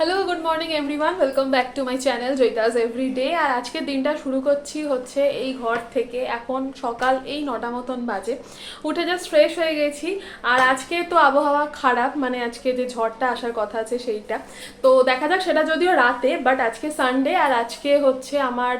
Hello good morning everyone welcome back to my channel Joyita's everyday আর আজকের দিনটা শুরু করছি হচ্ছে এই ঘর থেকে। এখন সকাল এই নটা মতন বাজে। উঠে জাস্ট ফ্রেশ হয়ে গেছি। আর আজকে তো আবহাওয়া খারাপ মানে আজকে যে ঝড়টা আসার কথা আছে সেইটা। তো দেখা যাক, সেটা যদিও রাতে বাট আজকে সানডে আর আজকে হচ্ছে আমার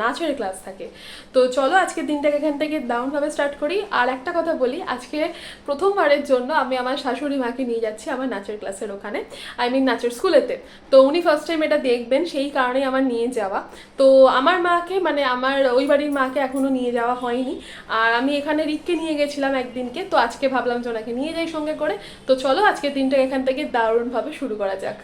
নাচের ক্লাস থাকে। তো চলো আজকের দিনটাকে এখান থেকে দারুণভাবে স্টার্ট করি। আর একটা কথা বলি, আজকে প্রথমবারের জন্য আমি আমার শাশুড়ি মাকে নিয়ে যাচ্ছি আমার নাচের ক্লাসের ওখানে। আই মিন নাচের স্কুলেতে তো উনি ফার্স্ট টাইম এটা দেখবেন, সেই কারণেই আমার নিয়ে যাওয়া। তো আমার মাকে মানে আমার ওই বাড়ির মাকে এখনও নিয়ে যাওয়া হয়নি। আর আমি এখানে রিককে নিয়ে গেছিলাম একদিনকে, তো আজকে ভাবলাম যে ওনাকে নিয়ে যাই সঙ্গে করে। তো চলো, আজকের দিনটা এখান থেকে দারুণভাবে শুরু করা যাক।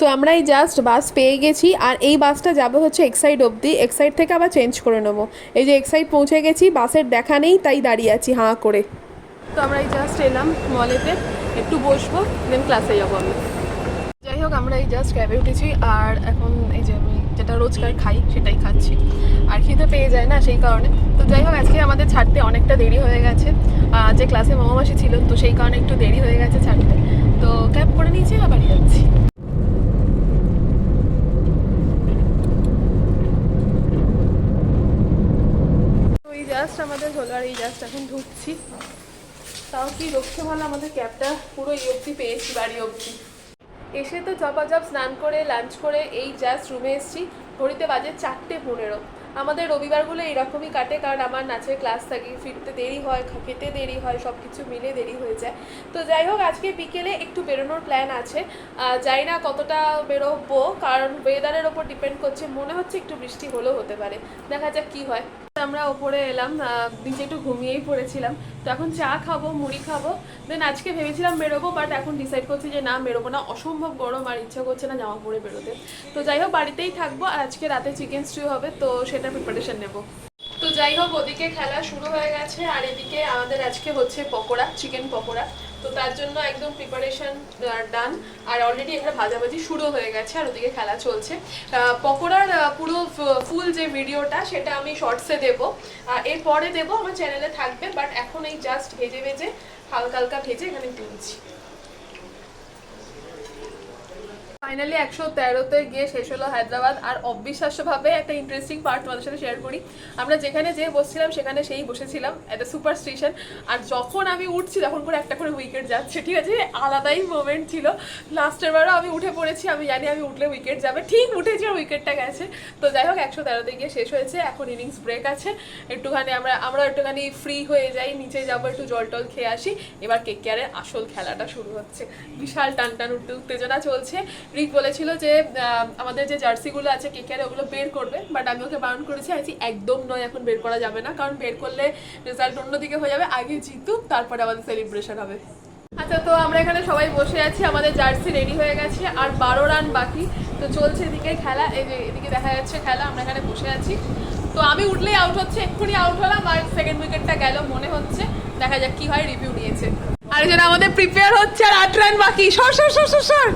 তো আমরা এই জাস্ট বাস পেয়ে গেছি, আর এই বাসটা যাবে হচ্ছে এক্সাইড অবধি। এক্সাইড থেকে আবার চেঞ্জ করে নেব। এই যে এক্সাইড পৌঁছে গেছি বাসের দেখা নেই, তাই দাঁড়িয়ে আছি, হাঁ করে। তো আমরা এই জাস্ট এলাম মলেতে একটু বসবো দেন ক্লাসে যাব আমি। হোক আমরা এই জাস্ট ক্যাবে উঠেছি আর এখন এই যে আমি যেটা রোজকার খাই সেটাই খাচ্ছি। আর খিদে পেয়ে যায় না সেই কারণে। তো যাই হোক আজকে আমাদের ছাড়তে অনেকটা দেরি হয়ে গেছে। যে ক্লাসে মামামাসি ছিল, তো সেই কারণে একটু দেরি হয়ে গেছে ছাড়তে। তো ক্যাব করে নিয়েছি আর বাড়ি যাচ্ছি জাস্ট আমাদের হলো আর এই জাস্ট এখন ঢুকছি। তাও কি রক্ষে ভালো আমাদের ক্যাবটা পুরো এই অবধি পেয়েছি, বাড়ি অবধি। এসে তো চপাচপ স্নান করে লাঞ্চ করে এই জাস্ট রুমে এসেছি। ঘড়িতে বাজে চারটে পনেরো। আমাদের রবিবারগুলো এরকমই কাটে কারণ আমার নাচের ক্লাস থাকে, ফিরতে দেরি হয় খেতে দেরি হয় সব কিছু মিলে দেরি হয়ে যায়। তো যাই হোক, আজকে বিকেলে একটু বেরোনোর প্ল্যান আছে। জানি না কতটা বেরোবো, কারণ ওয়েদারের ওপর ডিপেন্ড করছে। মনে হচ্ছে একটু বৃষ্টি হলেও হতে পারে। দেখা যাক কী হয়। আমরা ওপরে এলাম নিচে একটু ঘুমিয়েই পড়েছিলাম। তো এখন চা খাব, মুড়ি খাব। দেন আজকে ভেবেছিলাম বেরোবো বাট এখন ডিসাইড করছি যে না, বেরোবো না। অসম্ভব গরম আর ইচ্ছা করছে না জামা পরে বেরোতে। তো যাই হোক, বাড়িতেই থাকব। আর আজকে রাতে চিকেন স্টিউ হবে, তো সেটা প্রিপারেশন নেব। তো যাই হোক, ওদিকে খেলা শুরু হয়ে গেছে, আর এদিকে আমাদের আজকে হচ্ছে পকোড়া চিকেন পকোড়া। তো তার জন্য একদম প্রিপারেশন ডান আর অলরেডি এখানে ভাজাভাজি শুরু হয়ে গেছে আর ওদিকে খেলা চলছে। পকোড়ার পুরো ফুল যে ভিডিওটা সেটা আমি শর্টসে দেব। আর এরপরে দেবো, আমার চ্যানেলে থাকবে বাট এখন এই জাস্ট ভেজে ভেজে হালকা হালকা ভেজে এখানে তুলছি ফাইনালি একশো তেরোতে গিয়ে শেষ হলো হায়দ্রাবাদ। আর অবিশ্বাস্যভাবে একটা ইন্টারেস্টিং পার্ট তোমাদের সাথে শেয়ার করি। আমরা যেখানে যে বসছিলাম, সেখানে সেই বসেছিলাম একটা সুপার স্টেশন আর যখন আমি উঠছি, তখন করে একটা করে উইকেট যাচ্ছে, ঠিক আছে? আলাদাই মোমেন্ট ছিল। লাস্টের বারও আমি উঠে পড়েছি, আমি জানি আমি উঠলে উইকেট যাবে। ঠিক উঠেছি আর উইকেটটা গেছে। তো যাই হোক, একশো তেরোতে গিয়ে শেষ হয়েছে, এখন ইনিংস ব্রেক আছে। একটুখানি আমরা আমরা একটুখানি ফ্রি হয়ে যাই, নিচে যাব, একটু জল টল খেয়ে আসি। এবার কে কেয়ারের আসল খেলাটা শুরু হচ্ছে। বিশাল টান টান উঠতে উত্তেজনা চলছে। রিক বলেছিল যে আমাদের যে জার্সিগুলো আছে, কে কেয়ারে ওগুলো বের করবে বাট আমি ওকে বারণ করেছি আছি একদম নয়, এখন বের করা যাবে না, কারণ বের করলে রেজাল্ট অন্যদিকে হয়ে যাবে, আগে জিতুক, তারপরে আমাদের সেলিব্রেশন হবে। আচ্ছা তো আমরা এখানে সবাই বসে আছি, আমাদের জার্সি রেডি হয়ে গেছে, আর বারো রান বাকি। তো চলছে এদিকে খেলা, এই যে এদিকে দেখা যাচ্ছে খেলা, আমরা এখানে বসে আছি। তো আমি উঠলেই আউট হচ্ছে, এক্ষুনি আউট হলাম, আর সেকেন্ড উইকেটটা গেল, মনে হচ্ছে, দেখা যাক কি হয় রিভিউ নিয়েছে। আরেকজন আমাদের প্রিপেয়ার হচ্ছে, আর আট রান বাকি, সর সর সর সর সর।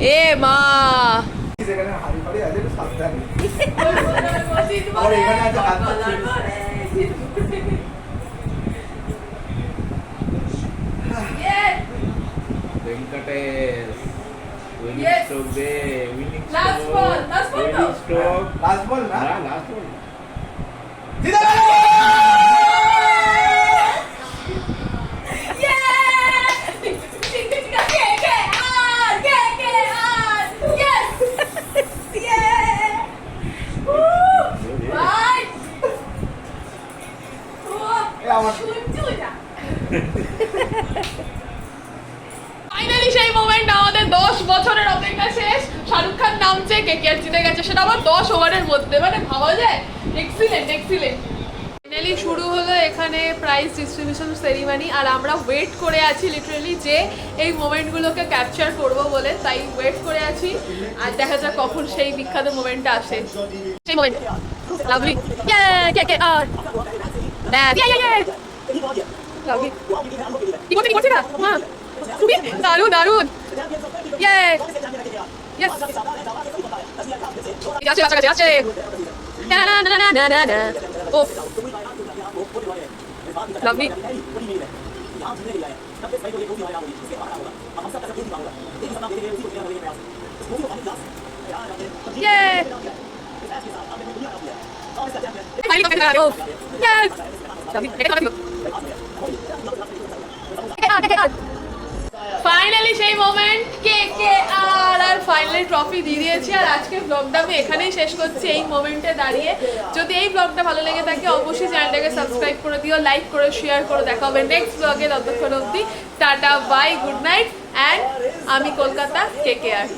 এ মা সেখানে হাড়ি ফাড়ি আছে একটু সাবধানে আর এখানে আছে হাত পা ছিঁড়ে। Venkatesh. Winning Yes. ফাইনালি সেই মোমেন্ট আমাদের দশ বছরের অপেক্ষা শেষ শাহরুখ খান নামছে কে কে জিতে গেছে সেটা আবার দশ ওভারের মধ্যে মানে ভাবা যায় এক্সিলেন্ট এক্সিলেন্ট ফাইনালি শুরু হলো এখানে প্রাইজ ডিস্ট্রিবিউশন সেরিমানি আর আমরা ওয়েট করে আছি লিটারেলি যে এই মোমেন্টগুলোকে ক্যাপচার করব বলে তাই ওয়েট করে আছি আর দেখা যাক কখন সেই বিখ্যাত মোমেন্টটা আসে সেই মোমেন্ট লাভলি কে কে আর ഡാഷ് ഇങ്ങോട്ട് ഇങ്ങോട്ട് ആ സുബി ദാരൂൺ ദാരൂൺ യേ യെസ് യാച്ചേ യാച്ചേ യാച്ചേ na na na na na na of love me Yay! Yes! Finally সেই মোমেন্ট কে কে আর আর ফাইনালি ট্রফি দিয়ে দিয়েছি। আর আজকে ব্লগটা আমি এখানেই শেষ করছি, এই মোমেন্টে দাঁড়িয়ে। যদি এই ব্লগটা ভালো লেগে থাকে, অবশ্যই চ্যানেলটাকে সাবস্ক্রাইব করে দিও লাইক করে শেয়ার করে দেখা হবে নেক্সট ব্লগে ততক্ষণ অবধি tata bye good night and আমি কলকাতা কে কে আর